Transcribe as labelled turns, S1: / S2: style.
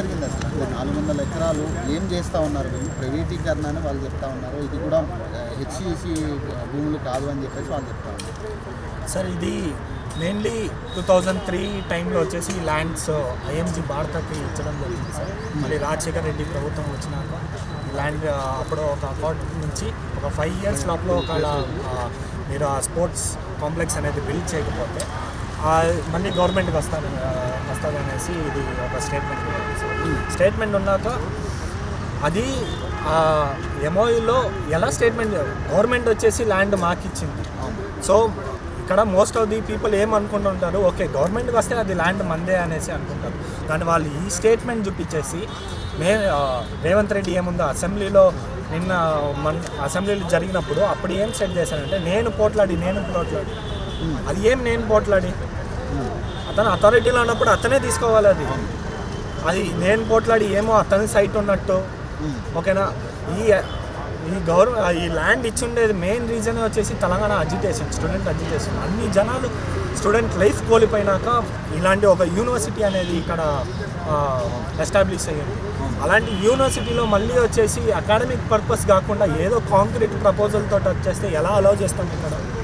S1: జరిగింది అసలు? నాలుగు వందల ఎకరాలు ఏం చేస్తూ ఉన్నారు? వీళ్ళు ప్రైవేటీకరణ అని వాళ్ళు చెప్తా ఉన్నారు. ఇది కూడా హెచ్సిసి భూములు కాదు అని చెప్పేసి వాళ్ళు చెప్తా ఉన్నారు.
S2: సార్ ఇది మెయిన్లీ టూ థౌజండ్ త్రీ టైంలో వచ్చేసి ల్యాండ్స్ ఐఎంజీ భారతకి ఇచ్చడం జరిగింది సార్. మళ్ళీ రాజశేఖర్ రెడ్డి ప్రభుత్వం వచ్చినాక ల్యాండ్ అప్పుడు ఒక అకౌంట్ నుంచి ఒక ఫైవ్ ఇయర్స్ లోపల ఒక మీరు ఆ స్పోర్ట్స్ కాంప్లెక్స్ అనేది బిల్డ్ చేయకపోతే మళ్ళీ గవర్నమెంట్కి వస్తాను వస్తుంది అనేసి ఇది ఒక స్టేట్మెంట్ స్టేట్మెంట్ ఉన్నాక అది ఎంఓయూలో ఎలా స్టేట్మెంట్ గవర్నమెంట్ వచ్చేసి ల్యాండ్ మాకు ఇచ్చింది. సో ఇక్కడ మోస్ట్ ఆఫ్ ది పీపుల్ ఏమనుకుంటుంటారు ఓకే గవర్నమెంట్కి వస్తే అది ల్యాండ్ మందే అనేసి అనుకుంటారు. కానీ వాళ్ళు ఈ స్టేట్మెంట్ చూపించేసి మే రేవంత్ రెడ్డి ఏముందో అసెంబ్లీలో నిన్న మన అసెంబ్లీలో జరిగినప్పుడు అప్పుడు ఏం సెట్ చేశానంటే నేను పోట్లాడి నేను పోట్లాడి. అది ఏం నేను పోట్లాడి? అతను అథారిటీలో ఉన్నప్పుడు అతనే తీసుకోవాలి అది. అది నేను పోట్లాడి ఏమో అతని సైట్ ఉన్నట్టు. ఓకేనా? ఈ ఈ గౌరవ ఈ ల్యాండ్ ఇచ్చుండేది మెయిన్ రీజన్ వచ్చేసి తెలంగాణ అజిటేషన్ స్టూడెంట్ అజిటేషన్ అన్ని జనాలు స్టూడెంట్ లైఫ్ కోల్పోయినాక ఇలాంటి ఒక యూనివర్సిటీ అనేది ఇక్కడ ఎస్టాబ్లిష్ అయ్యింది. అలాంటి యూనివర్సిటీలో మళ్ళీ వచ్చేసి అకాడమిక్ పర్పస్ కాకుండా ఏదో కాంక్రీట్ ప్రపోజల్ తోటి వచ్చేస్తే ఎలా అలౌ చేస్తాం ఇక్కడ?